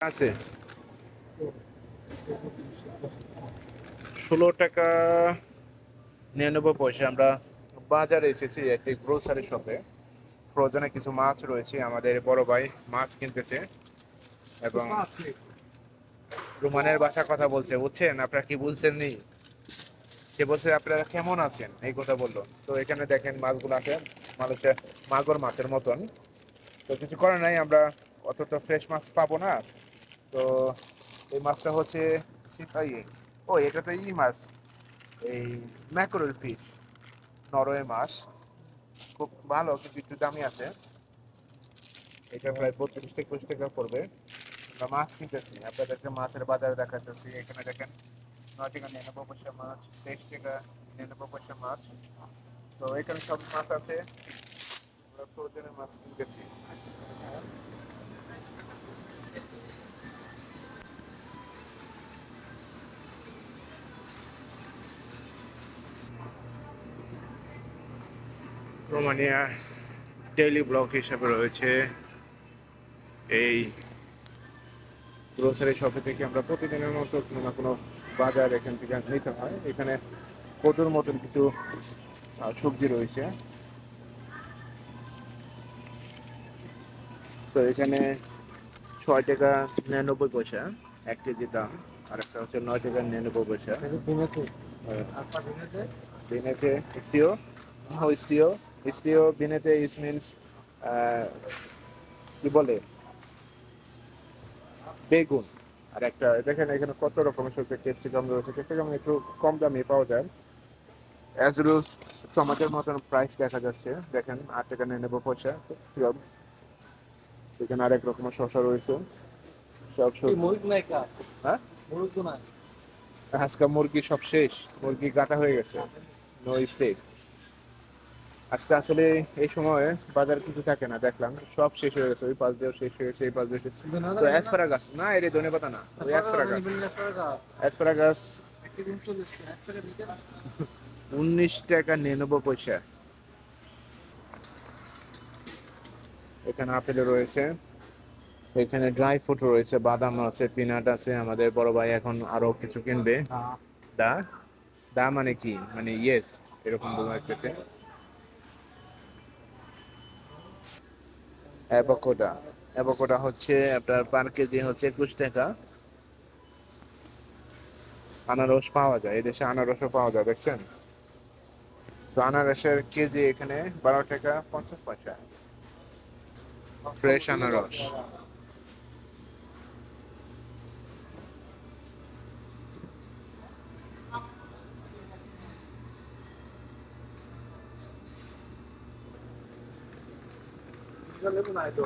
আছে। ষোলো টাকা নিরানব্বই পয়সা। আমরা বাজারে এসেছি একটি গ্রোসারি শপে ফ্রোজনে কিছু মাছ রয়েছে। আমাদের বড় ভাই মাছ কিনতেছে এবং রুমানের বাসা কথা বলছে। বুঝছেন? আপনারা কি বুঝছেন নি সে বলছে, আপনারা কেমন আছেন? এই কথা বলল। তো এখানে দেখেন মাছগুলো আছে। মানুষের মাগুর মাছের মতন। তো কিছু করার নাই। আমরা অত তো ফ্রেশ মাছ পাবো না। তো এই মাছটা হচ্ছে ইয়ে, ও এটা তো ই মাছ। এই ম্যাকরোল ফিশ নরওয়ে মাছ। খুব ভালো কিন্তু একটু দামি আছে। এটা প্রায় বত্রিশ থেকে একুশ টাকা পড়বে। আমরা মাছ কিনতেছি। আপনাদেরকে মাছের বাজারে দেখাতেছি এখানে দেখেন নয় টাকা নিরানব্বই পয়সা মাছ তেইশ টাকা নিরানব্বই পয়সা মাছ। তো এখানে সব মাছ আছে। আমরা প্রয়োজনে মাছ কিনতেছি। রোমানিয়া ডেইলি ব্লগ হিসাবে রয়েছে। এই গ্রোসারি শপে থেকে আমরা প্রতিদিনের মতো কোনো না কোনো বাজার এখান থেকে নিতে হয়। এখানে কদুর মতন কিছু সবজি রয়েছে। তো এখানে ছয় টাকা নিরানব্বই পয়সা এক কেজি দাম। আর একটা হচ্ছে নয় টাকা নিরানব্বই পয়সা। বিনেতে স্টিও নো স্টিও। ইস মিনস কি বলে? বেগুন। আর একটা দেখেন এখানে কত রকমের সবজি ক্যাপসিকাম রয়েছে। ক্যাপসিকাম একটু কম দামে পাওয়া যায়। অ্যাজ রুল টমাটোর মতন প্রাইস দেখা যাচ্ছে। দেখেন আট টাকা নিরানব্বই পয়সা। এখানে আরেক রকমের শসা রয়েছে। সব হ্যাঁ? আজকে মুরগি সব শেষ। মুরগি কাটা হয়ে গেছে। নো স্টেক আজকে আসলে এই সময়ে বাজার কিছু থাকে না দেখলাম। সব শেষ হয়ে গেছে ওই পাশ দিয়েও শেষ হয়ে গেছে এই পাশ দিয়ে তো অ্যাসপারাগাস না এর ধনে পাতা না ওই অ্যাসপারাগাস অ্যাসপারাগাস উনিশ টাকা নিরানব্বই পয়সা। এখানে আপেল রয়েছে এখানে ড্রাই ফ্রুট রয়েছে বাদাম আছে পিনাট আছে আমাদের বড় ভাই এখন আরও কিছু কিনবে। দা? দা মানে কি? মানে ইয়েস এরকম বোঝাচ্ছে অ্যাভোকাডো। অ্যাভোকাডো হচ্ছে আপনার পার কেজি হচ্ছে একুশ টাকা। আনারস পাওয়া যায়, এদেশে আনারসও পাওয়া যায়, দেখছেন? তো আনারসের কেজি এখানে বারো টাকা পঞ্চাশ পয়সা। ফ্রেশ আনারস। লেবু নাই তো